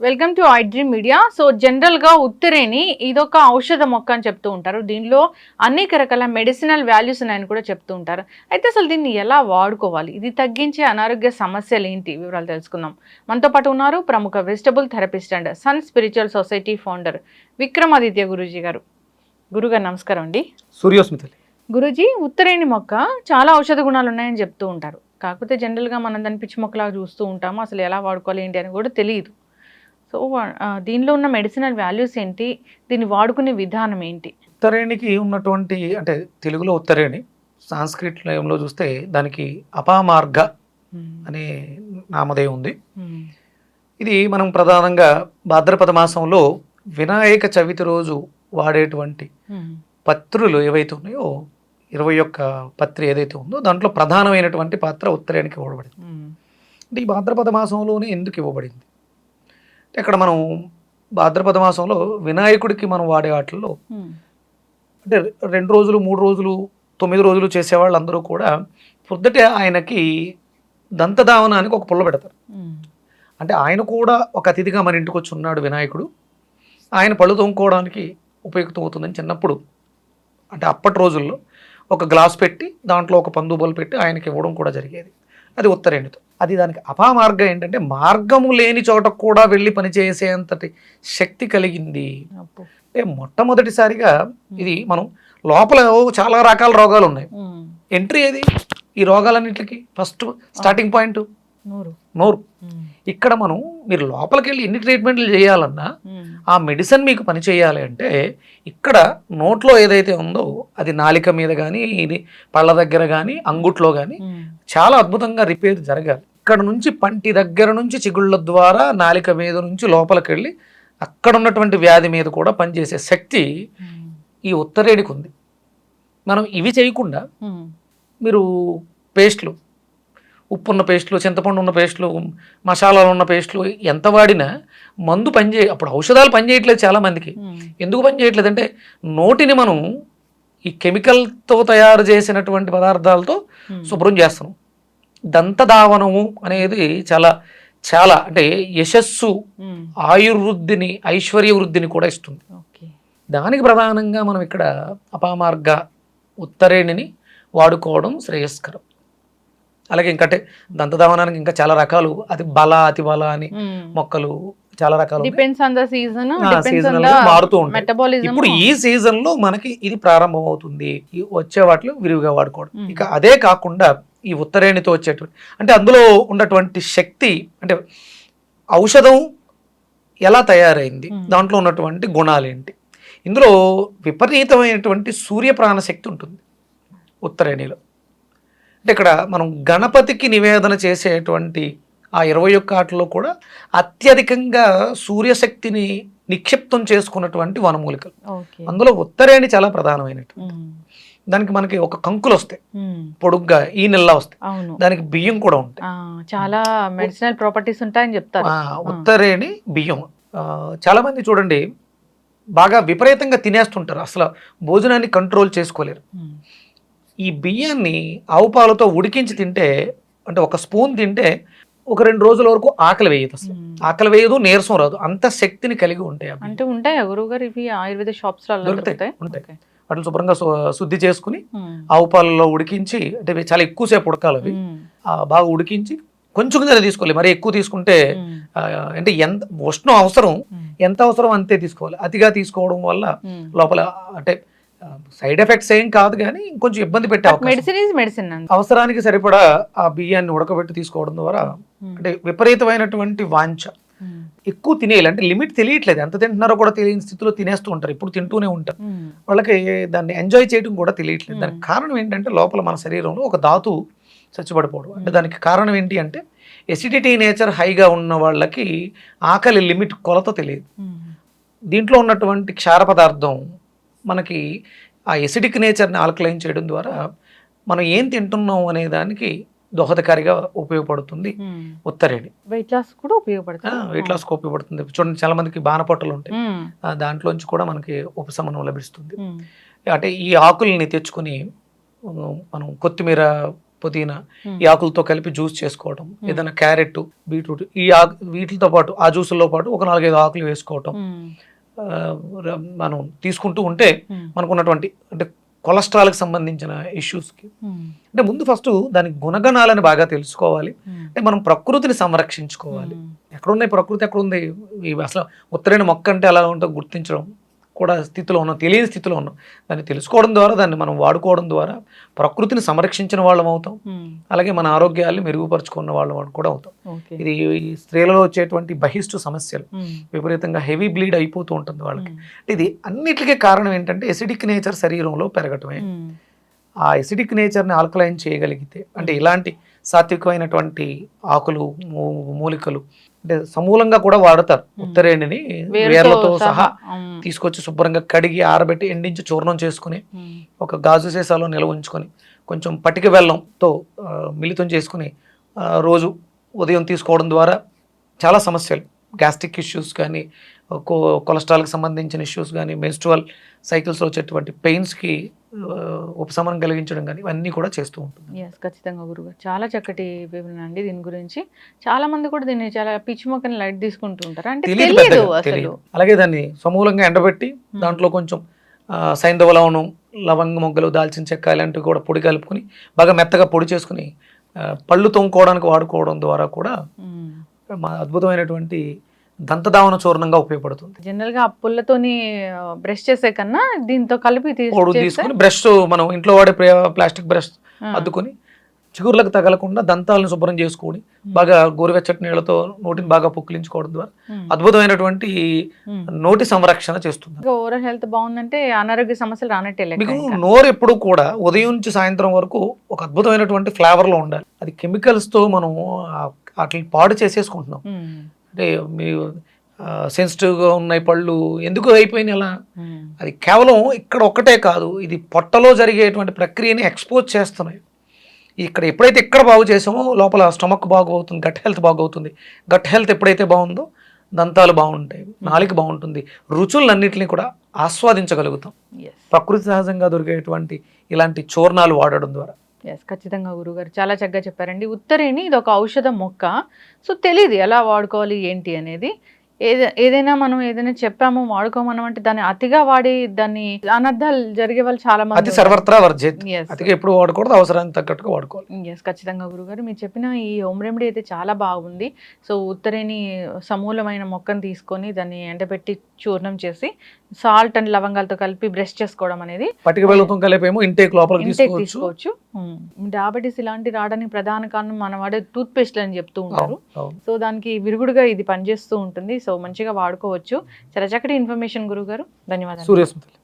Welcome to iDream media so జనరల్గా ఉత్తరేని ఇదొక ఔషధ మొక్క అని చెప్తూ ఉంటారు. దీనిలో అనేక రకాల మెడిసినల్ వాల్యూస్ ఉన్నాయని కూడా చెప్తూ ఉంటారు. అయితే అసలు దీన్ని ఎలా వాడుకోవాలి? ఇది తగ్గించే అనారోగ్య సమస్యలు ఏంటి? వివరాలు తెలుసుకుందాం. మనతో పాటు ఉన్నారు ప్రముఖ vegetable therapist and sun spiritual society founder Vikramaditya Guruji గారు. గురుగారు నమస్కారం అండి. సూర్యోస్మితలి. గురూజీ ఉత్తరేణి మొక్క చాలా ఔషధ గుణాలు ఉన్నాయని చెప్తూ ఉంటారు. కాకపోతే జనరల్గా మనం దాన్ని పిచ్చి మొక్కలాగా చూస్తూ ఉంటాము. అసలు ఎలా వాడుకోవాలి ఏంటి అని కూడా తెలియదు సో దీనిలో ఉన్న మెడిసినల్ వాల్యూస్ ఏంటి? దీన్ని వాడుకునే విధానం ఏంటి? ఉత్తరేణికి ఉన్నటువంటి అంటే తెలుగులో ఉత్తరేణి సాంస్క్రిట్లో చూస్తే దానికి అపామార్గ అనే నామధేయం ఉంది. ఇది మనం ప్రధానంగా భాద్రపద మాసంలో వినాయక చవితి రోజు వాడేటువంటి పత్రులు ఏవైతే ఉన్నాయో ఇరవై ఒక్క పత్రి ఏదైతే ఉందో దాంట్లో ప్రధానమైనటువంటి పాత్ర ఉత్తరేణికి ఇవ్వబడింది. అంటే ఈ భాద్రపద మాసంలోనే ఎందుకు ఇవ్వబడింది? ఇక్కడ మనం భాద్రపద మాసంలో వినాయకుడికి మనం వాడే వాటిల్లో అంటే రెండు రోజులు మూడు రోజులు తొమ్మిది రోజులు చేసేవాళ్ళు అందరూ కూడా పొద్దుటే ఆయనకి దంతధావనానికి ఒక పుల్ల పెడతారు. అంటే ఆయన కూడా ఒక అతిథిగా మన ఇంటికి వచ్చి ఉన్నాడు వినాయకుడు. ఆయన పళ్ళు తోముకోవడానికి ఉపయుక్తం అవుతుందని చిన్నప్పుడు అంటే అప్పటి రోజుల్లో ఒక గ్లాస్ పెట్టి దాంట్లో ఒక పందుబోలు పెట్టి ఆయనకి ఇవ్వడం కూడా జరిగేది. అది ఉత్తరేణితో అది దానికి అపామార్గం ఏంటంటే మార్గము లేని చోట కూడా వెళ్ళి పనిచేసేంతటి శక్తి కలిగింది. అంటే మొట్టమొదటిసారిగా ఇది మనం లోపల చాలా రకాల రోగాలు ఉన్నాయి. ఎంట్రీ ఏది? ఈ రోగాలన్నిటికి ఫస్ట్ స్టార్టింగ్ పాయింట్? నూరు. నోరు. ఇక్కడ మనం మీరు లోపలికి వెళ్ళి ఎన్ని ట్రీట్మెంట్లు చేయాలన్నా ఆ మెడిసిన్ మీకు పని చేయాలి అంటే ఇక్కడ నోట్లో ఏదైతే ఉందో అది నాలిక మీద కానీ ఇది పళ్ళ దగ్గర కానీ అంగుట్లో కానీ చాలా అద్భుతంగా రిపేర్ జరగాలి. ఇక్కడ నుంచి పంటి దగ్గర నుంచి చిగుళ్ళ ద్వారా నాలిక మీద నుంచి లోపలికి వెళ్ళి అక్కడ ఉన్నటువంటి వ్యాధి మీద కూడా పనిచేసే శక్తి ఈ ఉత్తరేడికి ఉంది మనం ఇవి చేయకుండా మీరు పేస్ట్లు ఉప్పు ఉన్న పేస్ట్లు చింతపండు ఉన్న పేస్ట్లు మసాలాలు ఉన్న పేస్ట్లు ఎంత వాడినా మందు పనిచే అప్పుడు ఔషధాలు పనిచేయట్లేదు చాలామందికి. ఎందుకు పనిచేయట్లేదు అంటే నోటిని మనం ఈ కెమికల్తో తయారు చేసినటువంటి పదార్థాలతో శుభ్రం చేస్తున్నాం. దంతధావనము అనేది చాలా చాలా అంటే యశస్సు ఆయుర్వృద్ధిని ఐశ్వర్య వృద్ధిని కూడా ఇస్తుంది. దానికి ప్రధానంగా మనం ఇక్కడ అపామార్గ ఉత్తరేణిని వాడుకోవడం శ్రేయస్కరం. అలాగే ఇంకటే దంతధావనానికి ఇంకా చాలా రకాలు అది బల అతి బల అని మొక్కలు చాలా రకాలు ఉన్నాయి. డిపెండ్స్ ఆన్ ద సీజన్ మారుతూ ఉంటాయి. ఇప్పుడు ఈ సీజన్లో మనకి ఇది ప్రారంభం అవుతుంది వచ్చే వాటిలో విరివిగా వాడుకోవడం. ఇక అదే కాకుండా ఈ ఉత్తరేణితో వచ్చేటువంటి అంటే అందులో ఉన్నటువంటి శక్తి అంటే ఔషధం ఎలా తయారైంది. దాంట్లో ఉన్నటువంటి గుణాలు ఏంటి? ఇందులో విపరీతమైనటువంటి సూర్యప్రాణ శక్తి ఉంటుంది ఉత్తరేణిలో. అంటే ఇక్కడ మనం గణపతికి నివేదన చేసేటువంటి ఆ ఇరవై ఒక్క ఆటలో కూడా అత్యధికంగా సూర్యశక్తిని నిక్షిప్తం చేసుకున్నటువంటి వనమూలికలు. అందులో ఉత్తరేణి చాలా ప్రధానమైనటువంటి దానికి మనకి ఒక కంకులు వస్తాయి. పొడుగ్గా ఈ నెల వస్తాయి. దానికి బియ్యం కూడా ఉంటాయి. చాలా మెడిసినల్ ప్రాపర్టీస్ ఉంటాయని చెప్తారు. ఉత్తరేణి బియ్యం. చాలా మంది చూడండి బాగా విపరీతంగా తినేస్తుంటారు. అసలు భోజనాన్ని కంట్రోల్ చేసుకోలేరు. ఈ బియ్యాన్ని ఆవు పాలతో ఉడికించి తింటే అంటే ఒక స్పూన్ తింటే ఒక రెండు రోజుల వరకు ఆకలి వేయదు అసలు. ఆకలి వేయదు నీరసం రాదు అంత శక్తిని కలిగి ఉంటాయి. అంటే ఉంటాయా గురువు గారు ఇవి ఆయుర్వేద షాప్స్ దొరుకుతాయి, ఉంటాయి. వాటిని శుభ్రంగా శుద్ధి చేసుకుని. ఆవు పాలలో ఉడికించి అంటే చాలా ఎక్కువసేపు ఉడకాలి అవి బాగా ఉడికించి కొంచెం కింద తీసుకోవాలి మరి ఎక్కువ తీసుకుంటే అంటే ఎంత ఉష్ణం అవసరం. ఎంత అవసరం అంతే తీసుకోవాలి అతిగా తీసుకోవడం వల్ల. లోపల అంటే సైడ్ ఎఫెక్ట్స్ ఏం కాదు కానీ కొంచెం ఇబ్బంది పెట్టే మెడిసిన్ ఈజ్ మెడిసిన్ అవసరానికి సరిపడా ఆ బియ్యాన్ని ఉడకబెట్టి తీసుకోవడం ద్వారా అంటే విపరీతమైనటువంటి వాంఛ. ఉమ్. ఎక్కువ తినేయాలి. అంటే లిమిట్ తెలియట్లేదు. ఎంత తింటున్నారో కూడా తెలియని స్థితిలో తినేస్తూ ఉంటారు. ఇప్పుడు తింటూనే ఉంటారు. ఉమ్. వాళ్ళకి దాన్ని ఎంజాయ్ చేయడం కూడా తెలియట్లేదు. Hmm. దానికి కారణం ఏంటంటే లోపల మన శరీరంలో ఒక ధాతు చచ్చిపడిపోవడం. అంటే దానికి కారణం ఏంటి అంటే ఎసిడిటీ నేచర్ హైగా ఉన్న వాళ్ళకి ఆకలి లిమిట్ కొలత తెలియదు. దీంట్లో ఉన్నటువంటి క్షార పదార్థం మనకి ఆ ఎసిడిక్ నేచర్ని ఆల్కలైన్ చేయడం ద్వారా మనం ఏం తింటున్నాం అనే దానికి దోహదకారిగా ఉపయోగపడుతుంది ఉమ్. ఉత్తరేణి. వెయిట్ లాస్ కూడా ఉపయోగపడుతుంది. వెయిట్ లాస్కి ఉపయోగపడుతుంది. చూడండి చాలా మందికి బాణపట్టలు ఉంటాయి. దాంట్లోంచి కూడా మనకి ఉపశమనం లభిస్తుంది. అంటే ఈ ఆకుల్ని తెచ్చుకొని మనం కొత్తిమీర పుదీనా. ఈ ఆకులతో కలిపి జ్యూస్ చేసుకోవటం ఏదైనా క్యారెట్ బీట్రూట్ ఈ ఆకు వీటితో పాటు ఆ జ్యూసుల్లో పాటు ఒక నాలుగైదు ఆకులు వేసుకోవటం. మనం తీసుకుంటూ ఉంటే ఉమ్. మనకున్నటువంటి అంటే కొలెస్ట్రాల్కి సంబంధించిన ఇష్యూస్కి ఉమ్. అంటే ముందు ఫస్ట్ దాని గుణగణాలను బాగా తెలుసుకోవాలి ఉమ్. అంటే మనం ప్రకృతిని సంరక్షించుకోవాలి. ఎక్కడున్నాయి ప్రకృతి ఎక్కడుంది అసలు ఉత్తరైన మొక్క అంటే ఎలా ఉంటుందో గుర్తించడం కూడా స్థితిలో ఉన్నాం తెలియని స్థితిలో ఉన్నాం దాన్ని తెలుసుకోవడం ద్వారా దాన్ని మనం వాడుకోవడం ద్వారా ప్రకృతిని సంరక్షించిన వాళ్ళం అవుతాం. అలాగే మన ఆరోగ్యాన్ని మెరుగుపరుచుకున్న వాళ్ళం కూడా అవుతాం ఇది ఈ స్త్రీలలో వచ్చేటువంటి బహిష్టు సమస్యలు. విపరీతంగా హెవీ బ్లీడ్ అయిపోతూ ఉంటుంది వాళ్ళకి. ఇది అన్నిటికీ కారణం ఏంటంటే ఎసిడిక్ నేచర్ శరీరంలో పెరగటమే. ఆ ఎసిడిక్ నేచర్ని ఆల్కలైన్ చేయగలిగితే అంటే ఇలాంటి సాత్వికమైనటువంటి ఆకులు మూ- మూలికలు అంటే సమూలంగా కూడా వాడతారు ఉత్తరేణిని వేర్లతో సహా. తీసుకొచ్చి శుభ్రంగా కడిగి ఆరబెట్టి ఎండించి చూర్ణం చేసుకుని. ఒక గాజు సీసాలో నిల్వ ఉంచుకొని కొంచెం పటిక బెల్లంతో ఆ, మిళితం చేసుకుని రోజు ఉదయం తీసుకోవడం ద్వారా చాలా సమస్యలు గ్యాస్ట్రిక్ ఇష్యూస్ కానీ కొలెస్ట్రాల్కి సంబంధించిన ఇష్యూస్ కానీ మెన్స్ట్రువల్ సైకిల్స్లో వచ్చేటువంటి పెయిన్స్కి ఉపశమనం కలిగించడం కానీ ఇవన్నీ కూడా చేస్తూ ఉంటుంది. ఎస్ ఖచ్చితంగా గురుగారు. చాలా చక్కటి వివరణ అండి దీని గురించి. చాలా మంది కూడా దీన్ని చాలా పిచ్చి మొక్కని లైట్ తీసుకుంటూ ఉంటారు? అంటే తెలియదు అసలు. అలాగే దాన్ని సమూలంగా ఎండబెట్టి దాంట్లో కొంచెం సైంధవ లవణం లవంగ మొగ్గలు దాల్చిన చెక్క ఇలాంటివి కూడా పొడి కలుపుకొని బాగా మెత్తగా పొడి చేసుకుని పళ్ళు తోముకోవడానికి వాడుకోవడం ద్వారా కూడా. మా అద్భుతమైనటువంటి దంతధావన చూర్ణంగా ఉపయోగపడుతుంది జనరల్గా ఆ పుల్లతోని బ్రష్ చేసే కన్నా దీంతో కలిపి తీసుకుని బ్రష్ మనం ఇంట్లో వాడే ప్లాస్టిక్ బ్రష్. అద్దుకొని చిగుర్లకు తగలకుండా దంతాలను శుభ్రం చేసుకొని బాగా గోరువెచ్చటి నీళ్ళతో నోటిని బాగా పుక్కిలించుకోవడం ద్వారా. అద్భుతమైనటువంటి. నోటి సంరక్షణ చేస్తుంది ఓవరాల్ హెల్త్ బాగుందంటే అనారోగ్య సమస్యలు రానట్టే మీకు. నోరు ఎప్పుడు కూడా ఉదయం నుంచి సాయంత్రం వరకు ఒక అద్భుతమైనటువంటి ఫ్లేవర్లో ఉండాలి అది కెమికల్స్తో మనం వాటిని పాడు చేసేసుకుంటున్నాం. అంటే మీ సెన్సిటివ్గా ఉన్నాయి పళ్ళు ఎందుకు అయిపోయినాయి అలా. అది కేవలం ఇక్కడ ఒక్కటే కాదు ఇది పొట్టలో జరిగేటువంటి ప్రక్రియని ఎక్స్పోజ్ చేస్తున్నాయి. ఇక్కడ ఎప్పుడైతే ఇక్కడ బాగు చేసామో లోపల స్టమక్ బాగవుతుంది గట్ హెల్త్ బాగవుతుంది. గట్ హెల్త్ ఎప్పుడైతే బాగుందో దంతాలు బాగుంటాయి నాలిక బాగుంటుంది. రుచులన్నింటినీ కూడా ఆస్వాదించగలుగుతాం. ప్రకృతి సహజంగా దొరికేటువంటి ఇలాంటి చూర్ణాలు వాడడం ద్వారా. ఎస్ ఖచ్చితంగా గురుగారు. చాలా చక్కగా చెప్పారండి. ఉత్తరేణి ఇది ఒక ఔషధ మొక్క. సో తెలియదు ఎలా వాడుకోవాలి ఏంటి అనేది. ఏద ఏదైనా మనం ఏదైనా చెప్పాము వాడుకోమనం అంటే దాన్ని అతిగా వాడి దాన్ని అనర్థాలు జరిగే వాళ్ళు చాలా అతి మంది సర్వత్రా వర్జేత్. అతిగా ఎప్పుడు వాడకూడదు అవసరానికి తగ్గట్టుగా వాడుకోవాలి. ఎస్ ఖచ్చితంగా గురుగారు. మీరు చెప్పిన ఈ హోమ్ రెమెడీ అయితే చాలా బాగుంది. సో ఉత్తరేని సమూలమైన మొక్కను తీసుకొని దాన్ని ఎండబెట్టి చూర్ణం చేసి సాల్ట్ అండ్ లవంగాలతో కలిపి బ్రష్ చేసుకోవడం అనేది పటిక బెల్లతం కలిపేమో ఇంటేక్ ఇంటేక్ తీసుకోవచ్చు. డయాబెటీస్ ఇలాంటి రావడానికి ప్రధాన కారణం మనం వాడే టూత్ పేస్ట్ అని చెప్తూ ఉంటారు. సో దానికి విరుగుడుగా ఇది పనిచేస్తూ ఉంటుంది. సో మంచిగా వాడుకోవచ్చు. చాలా చక్కటి ఇన్ఫర్మేషన్ గురువు గారు ధన్యవాదాలు. సూర్యస్మృతులు